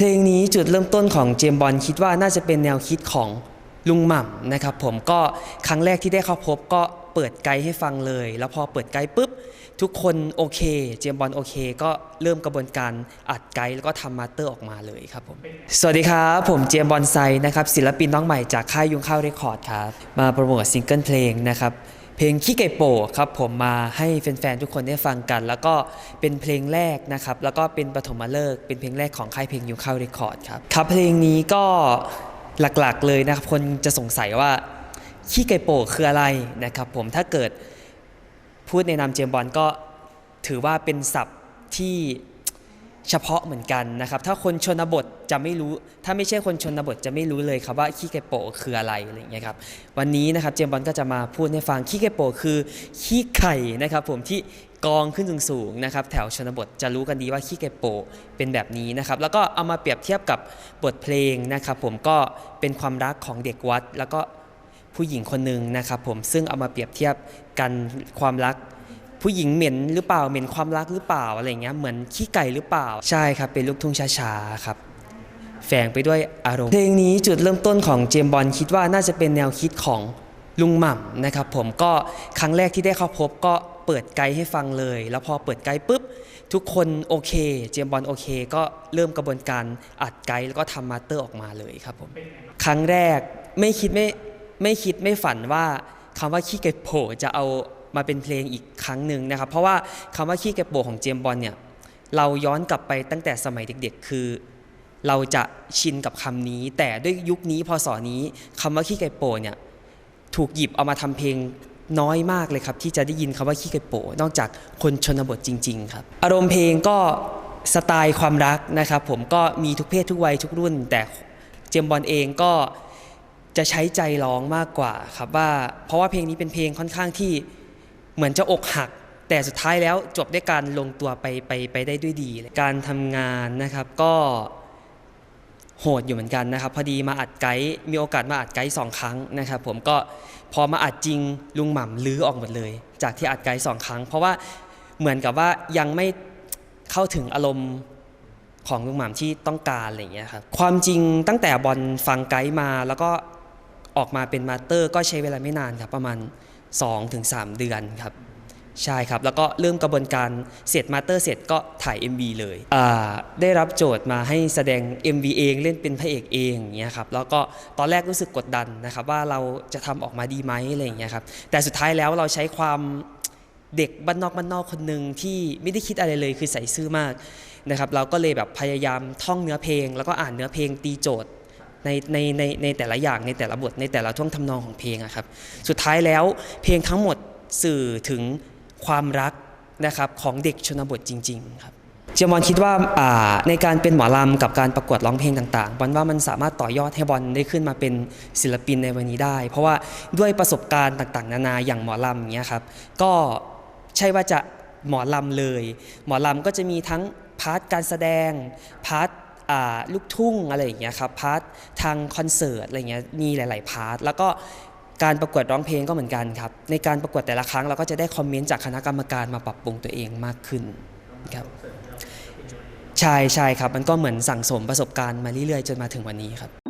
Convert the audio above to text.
เพลงนี้จุดเริ่มต้นของเจมบอลคิดว่าน่าจะเป็นแนวคิดของลุงหม่ำนะครับผมก็ครั้งแรกที่ได้เข้าพบก็เปิดไกด์ให้ฟังเลย แล้วพอเปิดไกด์ปุ๊บ ทุกคนโอเค เจมบอลโอเค ก็เริ่มกระบวนการอัดไกด์แล้วก็ทำมาสเตอร์ออกมาเลยครับผมสวัสดีครับผมเจมบอลไซนะครับศิลปินน้องใหม่จากค่ายยุงข้าวเรคคอร์ดครับมาโปรโมทซิงเกิลเพลงนะครับ เพลงขี้ไก่โปครับผมมาให้แฟนๆทุกคนได้ฟังกัน แล้วก็เป็นเพลงแรกนะครับแล้วก็เป็นปฐมฤกษ์เป็นเพลงแรกของค่ายเพลงยุงข้าเรคคอร์ดครับครับเพลงนี้ก็หลักๆเลยนะครับคนจะสงสัยว่าขี้ไก่โปคืออะไรนะครับผมถ้าเกิดพูดในนามเจมบอลก็ถือว่าเป็นศัพท์ที่ เฉพาะเหมือนกันนะครับ ถ้าคนชนบทจะไม่รู้ ถ้าไม่ใช่คนชนบทจะไม่รู้เลยครับว่าขี้ไก่โปะคืออะไรอะไรอย่างเงี้ยครับ วันนี้นะครับเจมบอลก็จะมาพูดให้ฟังขี้ไก่โปะคือขี้ไข่นะครับ ผมที่กองขึ้นสูงๆนะครับแถวชนบทจะรู้กันดีว่าขี้ไก่โปะเป็นแบบนี้นะครับ แล้วก็เอามาเปรียบเทียบกับบทเพลงนะครับ ผมก็เป็นความรักของเด็กวัด แล้วก็ผู้หญิงคนหนึ่งนะครับ ผมซึ่งเอามาเปรียบเทียบกันความรัก ผู้หญิงเหม็นหรือเปล่าเหม็นความรักหรือเปล่าอะไรเงี้ยเหมือนขี้ไก่หรือเปล่าใช่ครับเป็นลูกทุ่งช้าๆครับแฝงไปด้วยอารมณ์เพลงนี้จุดเริ่มต้นของเจมบอลคิดว่าน่าจะเป็นแนวคิดของลุงหม่ำนะครับผมก็ครั้งแรกที่ได้เข้าพบก็เปิดไกด์ให้ฟังเลย แล้วพอเปิดไกด์ปุ๊บ ทุกคนโอเค เจมบอลโอเค ก็เริ่มกระบวนการอัดไกด์แล้วก็ทำมาสเตอร์ออกมาเลยครับผมครั้งแรกไม่คิดไม่ไม่คิดไม่ฝันว่าคำว่าขี้เก็บโผจะเอา มาเป็นเพลงอีกครั้งหนึ่งนะครับ เพราะว่าคำว่าขี้เก็บโผของเจมบอลเนี่ยเราย้อนกลับไปตั้งแต่สมัยเด็กๆ คือ เราจะชินกับคำนี้ แต่ด้วยยุคนี้พศนี้คำว่าขี้ไก่โปเนี่ยถูกหยิบเอามาทำเพลงน้อยมากเลยครับ ที่จะได้ยินคำว่าขี้ไก่โปนอกจากคนชนบทจริง ๆ ครับ อารมณ์เพลงก็สไตล์ความรักนะครับ ผมก็มีทุกเพศทุกวัยทุกรุ่น แต่เจมบอลเองก็จะใช้ใจร้องมากกว่าครับว่าเพราะว่าเพลงนี้เป็นเพลงค่อนข้างที่ เหมือนจะอกหัก แต่สุดท้ายแล้วจบด้วยการลงตัวไปไปไปได้ด้วยดีเลยการทำงานนะครับก็โหดอยู่เหมือนกันนะครับ พอดีมาอัดไกด์มีโอกาสมาอัดไกด์สองครั้งนะครับ ผมก็พอมาอัดจริงลุงหม่ำลื้อออกหมดเลย จากที่อัดไกด์สองครั้ง เพราะว่าเหมือนกับว่ายังไม่เข้าถึงอารมณ์ของลุงหม่ำที่ต้องการอะไรอย่างเงี้ยครับความจริงตั้งแต่บอลฟังไกด์มาแล้วก็ออกมาเป็นมาสเตอร์ ก็ใช้เวลาไม่นานครับประมาณ 2-3 เดือนครับใช่ครับ แล้วก็เริ่มกระบวนการเสร็จมาสเตอร์เสร็จก็ถ่าย MV เลยได้รับโจทย์มาให้แสดง MV เองเล่นเป็นพระเอกเองอย่างเงี้ยครับแล้วก็ตอนแรกรู้สึกกดดันนะครับว่าเราจะทำออกมาดีไหมอะไรอย่างเงี้ยครับแต่สุดท้ายแล้วเราใช้ความเด็กบ้านนอกบ้านนอกคนหนึ่งที่ไม่ได้คิดอะไรเลยคือใส่ซื่อมากนะครับเราก็เลยแบบพยายามท่องเนื้อเพลง แล้วก็อ่านเนื้อเพลงตีโจทย์ ในในในในแต่ละอย่างในแต่ละบทในแต่ละท่วงทำนองของเพลงอะครับสุดท้ายแล้วเพลงทั้งหมดสื่อถึงความรักนะครับของเด็กชนบทจริง ๆ ครับเจมอลคิดว่าอ่าในการเป็นหมอลำกับการประกวดร้องเพลงต่างๆบอลว่ามันสามารถต่อยอดให้บอลได้ขึ้นมาเป็นศิลปินในวันนี้ได้ เพราะว่าด้วยประสบการณ์ต่างๆ นานาอย่างหมอลำอย่างเงี้ยครับก็ใช่ว่าจะหมอลำเลย หมอลำก็จะมีทั้งพาร์ทการแสดงพาร์ท ลูกทุ่งอะไรอย่างเงี้ยครับพาร์ททางคอนเสิร์ตอะไรเงี้ยมีหลาย ๆ พาร์ทแล้วก็การประกวดร้องเพลงก็เหมือนกันครับ ในการประกวดแต่ละครั้งเราก็จะได้คอมเมนต์จากคณะกรรมการมาปรับปรุงตัวเองมากขึ้นครับใช่ใช่ครับ มันก็เหมือนสั่งสมประสบการณ์มาเรื่อยๆ จนมาถึงวันนี้ครับ